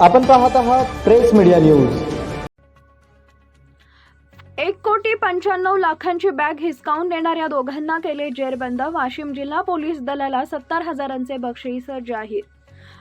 आपण पाहत आहात प्रेस मीडिया न्यूज. एक कोटी पंच्याण्णव लाखांची बॅग हिसकावून देणाऱ्या दोघांना केले जेरबंद. वाशिम जिल्हा पोलीस दलाला सत्तर हजारांचे बक्षीस जाहीर.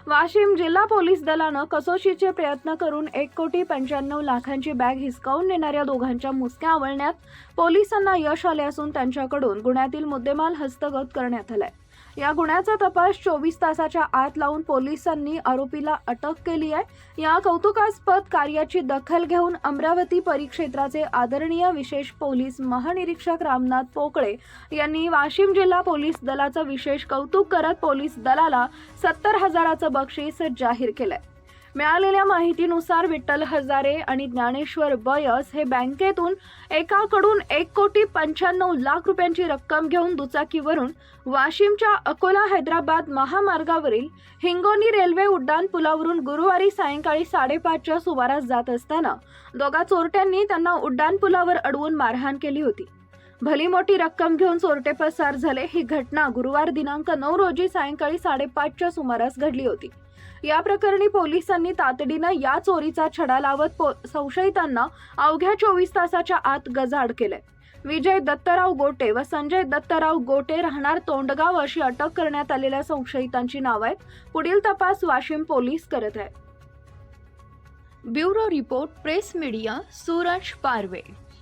वाशिम जिल्हा पोलीस दलानं कसोशीचे प्रयत्न करून एक कोटी पंच्याण्णव लाखांची बॅग हिसकावून नेणाऱ्या दोघांच्या मुसक्या आवळण्यात पोलिसांना यश आले असून त्यांच्याकडून गुन्ह्यातील मुद्देमाल हस्तगत करण्यात आलाय. या गुन्ह्याचा तपास चोवीस तासाच्या आत लावून पोलिसांनी आरोपीला अटक केली आहे. या कौतुकास्पद कार्याची दखल घेऊन अमरावती परिक्षेत्राचे आदरणीय विशेष पोलीस महानिरीक्षक रामनाथ पोकळे यांनी वाशिम जिल्हा पोलीस दलाचं विशेष कौतुक करत पोलीस दलाला सत्तर हजाराचं बक्षीस जाहीर केलंय. मिळालेल्या माहितीनुसार विठ्ठल हजारे आणि ज्ञानेश्वर बयस हे बँकेतून एकाकडून एक कोटी पंच्याण्णव लाख रुपयांची रक्कम घेऊन दुचाकीवरून वाशिमच्या अकोला हैदराबाद महामार्गावरील हिंगोनी रेल्वे उड्डाण पुलावरून गुरुवारी सायंकाळी साडेपाचच्या सुमारास जात असताना दोघा चोरट्यांनी त्यांना उड्डाण पुलावर अडवून मारहाण केली होती. भली मोठी रक्कम घेऊन चोरटे पसार झाले. ही घटना गुरुवार दिनांक नऊ रोजी सायंकाळी साडेपाचच्या सुमारास घडली होती. या प्रकरणी पोलिसांनी तातडीनं या चोरीचा छडा लावत पो- संशयितांना अवघ्या चोवीस तासाच्या आत गजाड केलंय. विजय दत्तराव गोटे व संजय दत्तराव गोटे राहणार तोंडगाव अशी अटक करण्यात आलेल्या संशयितांची नाव आहेत. पुढील तपास वाशिम पोलीस करत आहेत bureau report press media Suraj Parve.